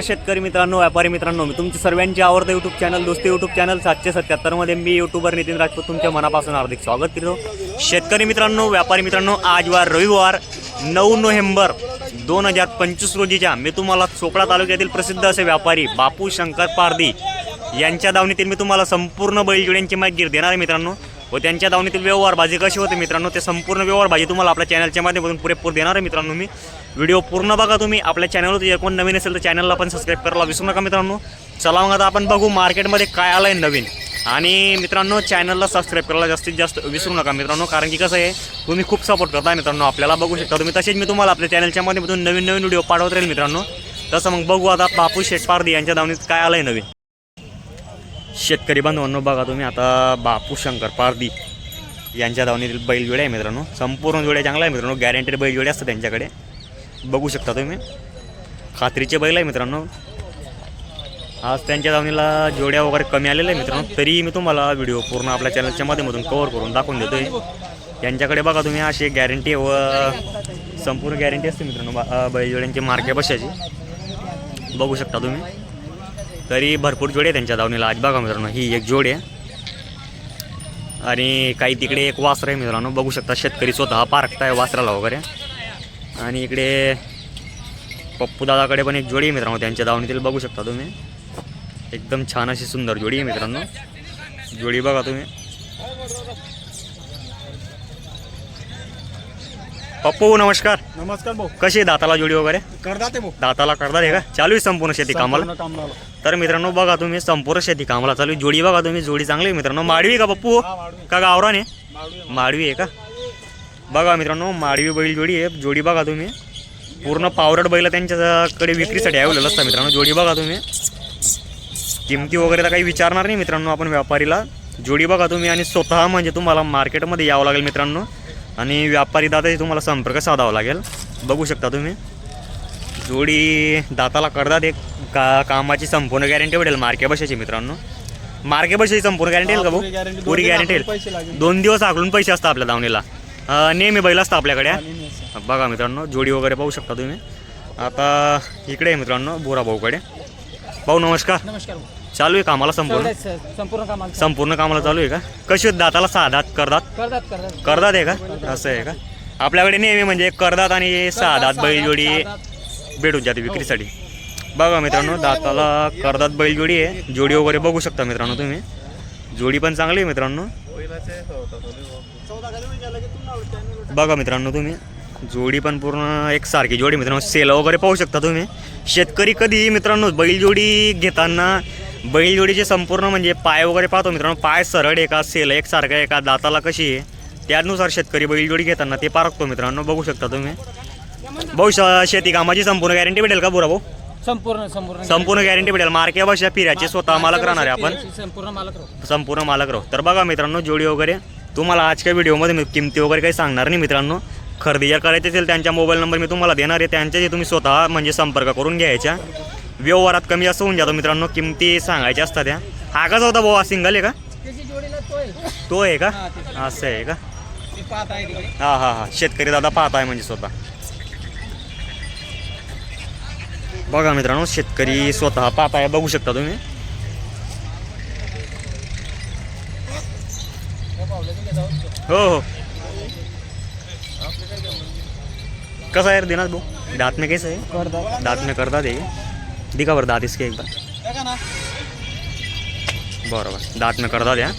शेतकरी मित्रांनो व्यापारी मित्रांनो मी तुमचे सर्वांचे आवडतं YouTube channel Dosti YouTube channel सातशे सत्याहत्तरमध्ये मी यूट्यूबर नितीन राजपूत तुमच्या मनापासून हार्दिक स्वागत करतो. शेतकरी मित्रांनो व्यापारी मित्रांनो आज वार रविवार नऊ नोव्हेंबर दोन हजार पंचवीस रोजीच्या मी तुम्हाला चोपडा तालुक्यातील प्रसिद्ध असे व्यापारी बापू शंकर पारदी यांच्या दावणीतील मी तुम्हाला संपूर्ण बैलजोड्यांची माहिती देणार आहे मित्रांनो. व त्यांच्या दावणीतील व्यवहारबाजी कशी होते मित्रांनो ते संपूर्ण व्यवहारबाजी तुम्हाला आपल्या चॅनलच्या माध्यमातून पुरेपूर देणार आहे मित्रांनो मी. व्हिडिओ पूर्ण बघा तुम्ही. आपल्या चॅनलवर जर कोण नवीन असेल तर चॅनलला पण सबस्क्राईब करायला विसरू नका मित्रांनो. चला मग आता आपण बघू मार्केटमध्ये काय आलं आहे नवीन. आणि मित्रांनो चॅनलला सबस्क्राईब करायला जास्तीत जास्त विसरू नका मित्रांनो कारण की कसं आहे तुम्ही खूप सपोर्ट करता मित्रांनो आपल्याला बघू शकता तुम्ही. तसेच मी तुम्हाला आपल्या चॅनलच्या माध्यमातून नवीन नवीन व्हिडिओ पाठवत राहील मित्रांनो. तसं मग बघू आता बापू शेठ पारदी यांच्या दावणीत काय आलं आहे नवीन. शेतकरी बांधवांनो बघा तुम्ही आता बापू शंकर पारदी यांच्या धावणीतील बैलजोड्या आहे मित्रांनो. संपूर्ण जोड्या चांगला आहे मित्रांनो. गॅरंटेड बैलजोड्या असतात त्यांच्याकडे. बघू शकता तुम्ही. खात्रीचे बैल आहे मित्रांनो. आज त्यांच्या धावणीला जोड्या वगैरे कमी आलेल्या आहे मित्रांनो. तरी मी तुम्हाला व्हिडिओ पूर्ण आपल्या चॅनलच्या माध्यमातून कवर करून दाखवून देतो आहे बघा तुम्ही अशी गॅरंटी व संपूर्ण गॅरंटी असते मित्रांनो बा- बैलजोड्यांची मार्के बशाची बघू शकता तुम्ही. तरी भरपूर जोडे आहे त्यांच्या धावणीला. आज बघा मित्रांनो ही एक जोड आहे. आणि काही तिकडे एक वासर आहे मित्रांनो बघू शकता शेतकरी स्वतः पारखताय वासराला वगैरे. आणि इकडे पप्पू दादाकडे पण एक जोडी आहे मित्रांनो त्यांच्या दावणीतील बघू शकता तुम्ही. एकदम छान अशी सुंदर जोडी आहे मित्रांनो. जोडी बघा तुम्ही. पप्पू नमस्कार. नमस्कार भाऊ. कशी आहे दाताला जोडी वगैरे? करदा ते भाऊ. दाताला करतात आहे का? चालू आहे संपूर्ण शेती कामाला? तर मित्रांनो बघा तुम्ही संपूर्ण शेती कामाला चालू. जोडी बघा तुम्ही जोडी चांगली आहे मित्रांनो. माडवी का पप्पू? हा. का गावरान आहे? माडवी. आहे का? बघा मित्रांनो माडवी बैल जोडी आहे. जोडी बघा तुम्ही. पूर्ण पावरट बैल त्यांच्याकडे विक्रीसाठी अवेलेबल असतात मित्रांनो. जोडी बघा तुम्ही. किमती वगैरे तर काही विचारणार नाही मित्रांनो आपण व्यापारीला. जोडी बघा तुम्ही आणि स्वतः म्हणजे तुम्हाला मार्केटमध्ये यावं लागेल मित्रांनो. आणि व्यापारी दादाशी तुम्हाला संपर्क साधावा लागेल. बघू शकता तुम्ही. जोडी दाताला करतात एक का कामाची संपूर्ण गॅरंटी भेटेल मार्के बशाची मित्रांनो. मार्के बशाची संपूर्ण गॅरंटी येईल का पुरी भाऊ. पुरी गॅरंटी लागेल. दोन दिवस आखलून पैसे असतात आपल्या दावणीला नेहमी बैल असतं आपल्याकडे. बघा मित्रांनो जोडी वगैरे पाहू शकता तुम्ही. आता इकडे आहे मित्रांनो बोरा भाऊकडे भाऊ नमस्कार. नमस्कार चालू आहे कामाला संपूर्ण? तेवढेच, सर. संपूर्ण कामाला संपूर्ण कामाला चालू आहे का? कशी आहेत दाताला साधात करदात करतात करतात करदात आहे का? असं आहे का? आपल्याकडे नेहमी म्हणजे करदात आणि साधात बैल जोडी भेटून जाते विक्रीसाठी. बघा मित्रांनो दाताला करदात बैल जोडी आहे. जोडी वगैरे बघू शकता मित्रांनो तुम्ही. जोडी पण चांगली आहे मित्रांनो. बघा मित्रांनो तुम्ही. जोडी पण पूर्ण एक सारखी जोडी मित्रांनो. सेल वगैरे पाहू शकता तुम्ही. शेतकरी कधी मित्रांनो बैलजोडी घेताना बैलजोडीचे संपूर्ण म्हणजे पाय वगैरे पाहतो मित्रांनो. पाय सरळ आहे का सेल एकसारखं आहे का दाताला कशी आहे त्यानुसार शेतकरी बैलजोडी घेताना ते पारखतो मित्रांनो. बघू शकता तुम्ही. भाऊ शेती कामाची संपूर्ण गॅरंटी भेटेल का बुरा भाऊ? संपूर्ण संपूर्ण संपूर्ण गॅरंटी भेटेल. मार्के भाषा फिरायचे स्वतः मालक राहणार आहे आपण. संपूर्ण मालक राहू. संपूर्ण मालक राहू. तर बघा मित्रांनो जोडी वगैरे तुम्हाला आजच्या व्हिडिओमध्ये मी किमती वगैरे काही सांगणार नाही मित्रांनो. खरेदी जर करायची असेल त्यांच्या मोबाईल नंबर मी तुम्हाला देणार आहे. त्यांच्याशी तुम्ही स्वतः म्हणजे संपर्क करून घ्यायच्या व्यवहारात कमी जास्त होऊन जातो. मित्रांनो किमती सांगायच्या असतात त्या हा कसा होता भाऊ? सिंगल आहे का? तो आहे. आहे का? हा, असं आहे का? आहे हा हा हा. शेतकरी दादा पाहत आहे म्हणजे स्वतः. बघा मित्रांनो शेतकरी स्वतः पाहत आहे. बघू शकता तुम्ही. हो हो. कसा आहे रे दिनाज भाऊ? दात में कैसे है? करतात दात में करता दे. दिखा बरं दात इसके एक बार। ना बरोबर दात में करता द्या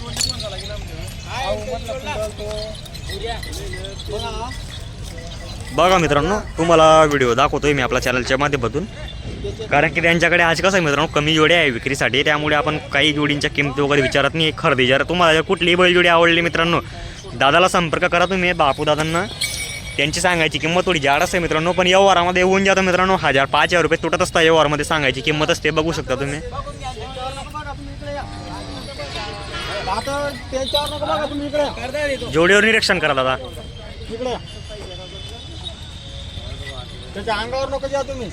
बघा मित्रांनो तुम्हाला व्हिडिओ दाखवतोय मी आपल्या चॅनलच्या माध्यमातून. कारण की त्यांच्याकडे आज कसं आहे मित्रांनो कमी जोडी आहे विक्रीसाठी. त्यामुळे आपण काही जोडींच्या किमती वगैरे विचारत नाही. खरेदी जर तुम्हाला जर कुठलीही बैलजोडी आवडली मित्रांनो दादाला संपर्क करा तुम्ही बापू दादांना त्यांची सांगायची किंमत थोडी जाड असते मित्रांनो पण व्यवहारामध्ये होऊन जातं मित्रांनो हजार पाच हजार रुपये तुटत असतात व्यवहारामध्ये सांगायची किंमत असते बघू शकता तुम्ही. आता त्याच्यावर नको बघा तुम्ही इकडे. करता येतो जोडीवर निरीक्षण करा दादा. त्याच्या अंगावर नको जा तुम्ही.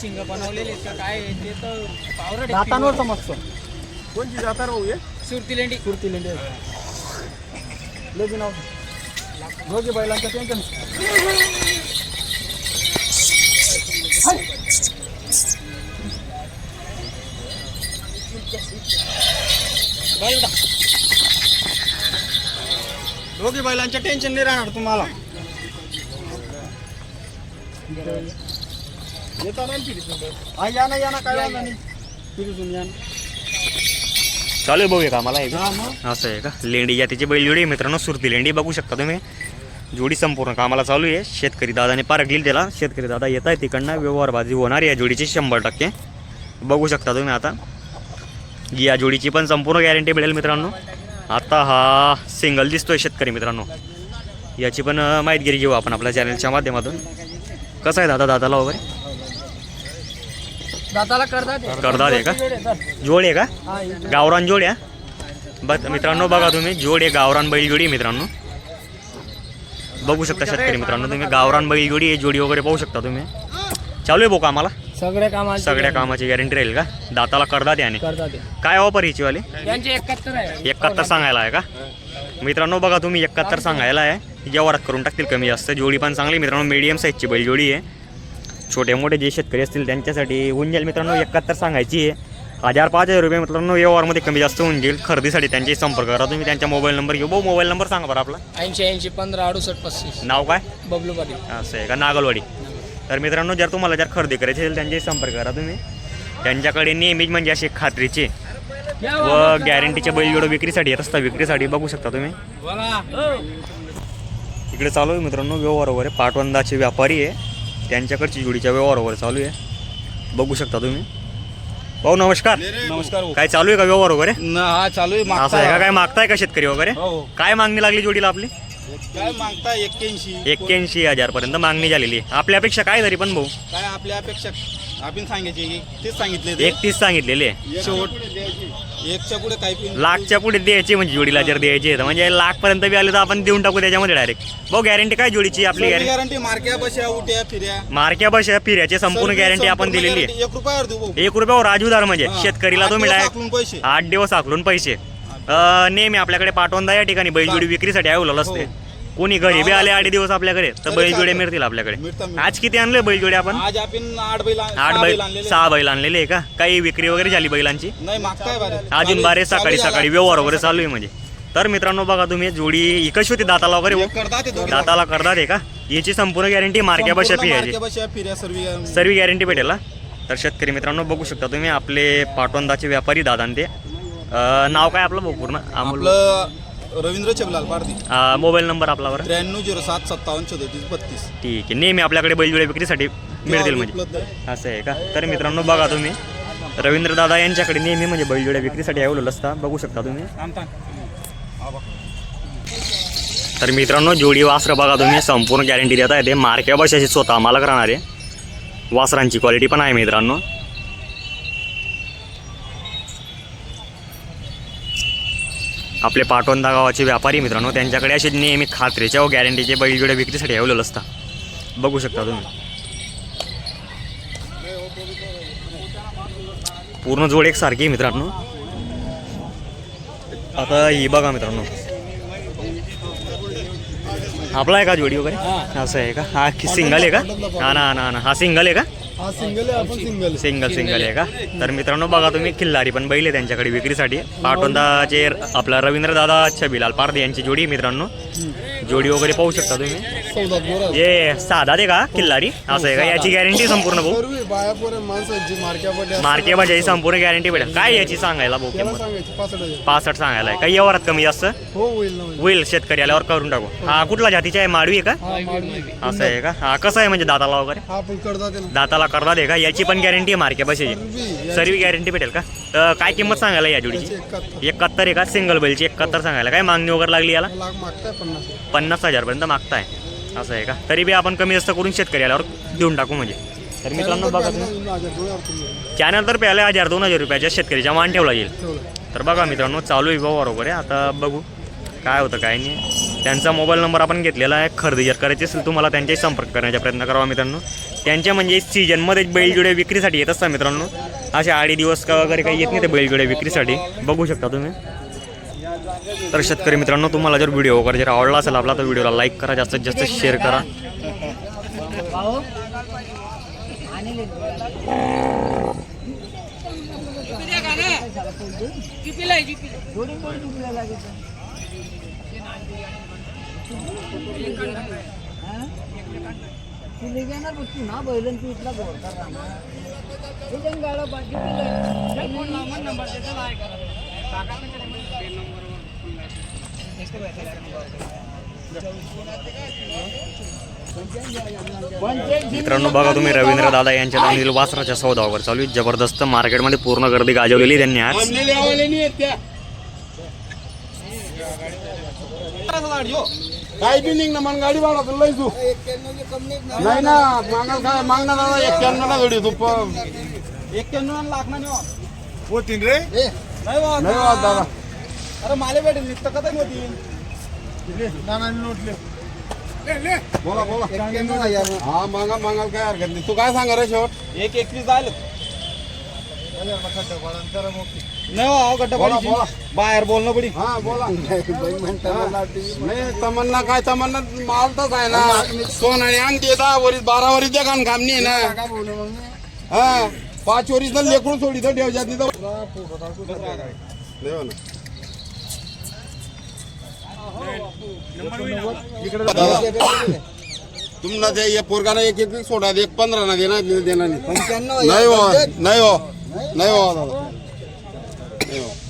शिंग बनवलेले काय ते तर पावरट दातांवर समजतो. कोणची जाता राहू सुरती लेंडी. सुरती लेंडी. लेजी नाव दोघे बैलांचं टेन्शन दोघे बैलांचं टेन्शन नाही राहणार तुम्हाला. काय चालू बघूया भाऊ मला एक. असं आहे का? लेंडी या बैल जोडी मित्रांनो. सुरती लेंडी बघू शकता तुम्ही. जोडी संपूर्ण कामाला चालू आहे. शेतकरी दादाने पारख दिली त्याला. शेतकरी दादा येत आहे तिकडनं व्यवहारबाजी होणार आहे या जोडीची शंभर टक्के. बघू शकता तुम्ही आता. या जोडीची पण संपूर्ण गॅरंटी मिळेल मित्रांनो. आता हा सिंगल दिसतोय शेतकरी मित्रांनो. याची पण माहितगिरी घेऊ आपण आपल्या चॅनलच्या माध्यमातून. कसं आहे दादा? दादाला वगैरे? दाताला करतात हे. करतात हे का? जोड आहे का. गावरान जोड आहे. बस मित्रांनो बघा तुम्ही. जोड आहे गावरान बैल जोडी आहे मित्रांनो. बघू शकता शेतकरी मित्रांनो तुम्ही गावरान बैल जोडी आहे जोडी वगैरे पाहू शकता तुम्ही. चालू आहे भाऊ कामाला? सगळ्या कामाचे सगळ्या कामाची गॅरंटी राहील का? दाताला करदात याने करतात हे. काय ऑफर हिची वाली? एकाहत्तर सांगायला आहे का? मित्रांनो बघा तुम्ही एकाहत्तर सांगायला आहे. व्यवहारात करून टाकतील कमी जास्त. जोडी पण चांगली मित्रांनो मीडियम साईजची बैल जोडी आहे. छोटे मोठे जे शेतकरी असतील त्यांच्यासाठी होऊन जाईल मित्रांनो एकाहत्तर सांगायची आहे. हजार पाच हजार रुपये मित्रांनो व्यवहारमध्ये कमी जास्त होऊन जाईल खरेदीसाठी त्यांच्याशी संपर्क करा. तुम्ही त्यांच्या मोबाईल नंबर घेऊ. भाऊ मोबाईल नंबर सांगा बरं आपला. ऐंशी ऐंशी पंधरा अडुसष्ट पस्तीस. नाव काय? बबलू पाटील. असं आहे का? नागलवाडी. तर मित्रांनो जर तुम्हाला जर खरेदी करायची असेल त्यांच्याशी संपर्क करा तुम्ही. त्यांच्याकडे नेहमीच म्हणजे असे खात्रीचे व गॅरंटीचे बैलजोड विक्रीसाठी येत असतात विक्रीसाठी बघू शकता तुम्ही. इकडे चालू आहे मित्रांनो व्यवहार वगैरे पाटवंदाचे व्यापारी आहे. त्यांच्याकडची जोडीच्या व्यवहार वगैरे चालू आहे. बघू शकता तुम्ही. भाऊ नमस्कार. नमस्कार काय चालू आहे का व्यवहार वगैरे? हा चालू आहे. असं आहे का? काय मागताय का शेतकरी वगैरे? हो. काय मागणी लागली जोडीला आपली? काय मागता एक्क्याऐंशी. एक्क्याऐंशी हजार पर्यंत मागणी झालेली आहे. आपल्यापेक्षा काय तरी पण भाऊ? काय आपल्या अपेक्षा? आपण सांगायचे की तेच सांगितले एकतीस सांगितलेले आहे. शेवट. एकच्या पुढे काही पण लाखच्या पुढे द्यायची म्हणजे जोडीला जर द्यायची तर. म्हणजे लाख पर्यंत बी आले तर आपण देऊन टाकू त्याच्यामध्ये डायरेक्ट भाऊ गॅरंटी काय जोडीची आपली गॅरंटी गॅरंटी मार्क्या बशा उट्या फिर्या मार्क्या बशा फिऱ्याची संपूर्ण गॅरंटी आपण दिलेली आहे. एक रुपयावर देऊ भाऊ. एक रुपयावर राजूदार म्हणजे. हा. शेतकरीला आठ तुम्ही दिवस आठ दिवस आखलून पैसे. अं, नेहमी आपल्याकडे पाठवंदा या ठिकाणी बैलजोडी विक्रीसाठी अवेलेबल असते. कोणी घरी बी आले आठ दिवस आपल्याकडे तर बैलजोडे. मिळतील आपल्याकडे. आज किती आणले बैलजोडे आपण? आज आपण आठ बैल आठ सहा बैल आणलेले. सहा बैल आणलेले आहे का? काही विक्री वगैरे झाली बैलांची? नाही मागताय बारे. अजून बारे सकाळी सकाळी. व्यवहार वगैरे चालू आहे म्हणजे. तर मित्रांनो बघा तुम्ही जोडी ही कशी होती? दाताला वगैरे? एक करतात ते दोघे. दाताला करतात आहे का? याची संपूर्ण गॅरंटी मार्क्या बशा बशा फिर्या सर्व सर्व गॅरंटी भेटेल हा. तर शेतकरी मित्रांनो बघू शकता तुम्ही आपले पाटवंदाचे व्यापारी दादा आणि ते अं, नाव काय आपलं भाऊ? पूर्ण? अमोल आपलं रवींद्र चेबलाल पारधी. अं, मोबाईल नंबर आपला बरं. त्र्याण्णव झिरो सात सत्तावन्न चौतीस बत्तीस. ठीक आहे. नेहमी आपल्याकडे बैलजोड्या विक्रीसाठी मिळतील म्हणजे. उपलब्ध आहे. असं आहे का? तर मित्रांनो बघा तुम्ही. रवींद्र दादा यांच्याकडे नेहमी म्हणजे बैलजोड्या विक्रीसाठी अवेलेबल असतात. बघू शकता तुम्ही. तर मित्रांनो जोडी वासरं बघा तुम्ही. संपूर्ण गॅरंटी देता येते मार्क्या बशाची स्वतः मालक राहणार आहे. वासरांची क्वालिटी पण आहे मित्रांनो. आपले पाटवंदा गावाचे व्यापारी मित्रांनो त्यांच्याकडे असे नेहमी खात्रीच्या व गॅरंटीचे बैलजोड्या विक्रीसाठी अवेलेबल असतात. बघू शकता तुम्ही. पूर्ण जोड एक सारखी आहे मित्रांनो. आता ही बघा मित्रांनो. आपला आहे का जोडी वगैरे? असं आहे का? हा सिंगल आहे का? हा ना हा. ना हा ना हा सिंगल आहे का? हा सिंगल आहे आपण सिंगल सिंगल सिंगल आहे का? तर मित्रांनो बघा तुम्ही खिल्लारी पण बैल आहे त्यांच्याकडे विक्रीसाठी. पाटोंदाचे आपला रवींद्र दादा छबीलाल पारदे यांची जोडी आहे मित्रांनो. जोडी वगैरे पाहू शकता तुम्ही. चौदा हे साधा दे का खिल्लारी असं आहे का? याची गॅरंटी संपूर्ण भाऊ. सर्व बाया पोरं माणसाची मार्क्या पडल्या मार्के भाज्याची संपूर्ण गॅरंटी भेटेल. काय याची सांगायला भाऊ त्याला किंमत? सांगायची पासष्ट हजार. पासष्ट सांगायला. आहे काही व्यवहारात कमी जास्त? हो होईल ना होईल. होईल शेतकरी आल्यावर करून टाकू. हा कुठला जातीचा आहे? माडवी आहे का? हा माडवी. असं आहे का? हा कसं आहे म्हणजे दाताला वगैरे? हा पण करतात ना. दाताला करतात आहे का याची पण गॅरंटी आहे मार्के बसेची सर्वी सर्व गॅरंटी भेटेल का? तर काय किंमत सांगायला या जोडीची? एकाहत्तर. एकाहत्तर आहे का? सिंगल बैलची एकाहत्तर सांगायला. काय मागणी वगैरे लागली याला? लाख मागताय पन्नास पन्नास हजारपर्यंत मागताय. असं आहे का? तरी बी आपण कमी जास्त करून शेतकरी आल्यावर देऊन टाकू म्हणजे. तर मित्रांनो बघा तुम्ही. चॅनल तर प्याला हजार दोन हजार रुपयाच्या शेतकरीच्या मान ठेवला येईल. तर बघा मित्रांनो चालू आहे व्यवहार वगैरे आता बघू काय होतं काय नाही. त्यांचा मोबाईल नंबर आपण घेतलेला आहे. खरेदी जर करायची असेल तुम्हाला त्यांच्याशी संपर्क करण्याचा प्रयत्न करावा मित्रांनो. त्यांच्या म्हणजे सीजनमध्ये बैलजोडे विक्रीसाठी येत असतात मित्रांनो. असे आडी दिवस का वगैरे काही येत नाही ते बैलजोडे विक्रीसाठी. बघू शकता तुम्ही. तर शेतकरी मित्रांनो तुम्हाला जर व्हिडिओ वगैरे जर आवडला असेल आपला तर व्हिडिओला लाईक करा जास्तीत जास्त शेअर करा. तुला तू ना बैलन तू इथला बोलता राहणार गाडा बाकी नंबर मित्रांनो बघा तुम्ही रवींद्र दादा यांच्या दावणीतील वासराच्या सौदावर चालू आहे. जबरदस्त मार्केटमध्ये पूर्ण गर्दी गाजवलेली त्यांनी आज. काही बी निघ ना मग गाडी भाडा तुला लई तू नाही ना मागाल काय मागणार दादा एक्क्याण्णव ला जोडी तू एक्क्याण्णव लाख ना नेवा. होतीन रे? नाही वा नाही वा दादा. अरे माले भेटेल इतकं कथा होती बोला बोला. हा मागा मागाल काय हरकत नाही. तू काय सांगा रे शेवट? एक एकवीस झालं. नाही हो. बाहेर बोलणं पडी. हा बोला. नाही तमन्ना काय तमन्ना माल तच आहे ना. सोन आणि अंगठी येतात वरील बारा त्या काम काम नाही ना. हा पाच वरीच लेकरून सोडी तर ठेवच्यात नाही ना तुमना ते एक पोरगाना एक एक सोडा एक पंधरा ना देणार देणार नाही. नाही हो नाही हो नाही हो. नाही हो.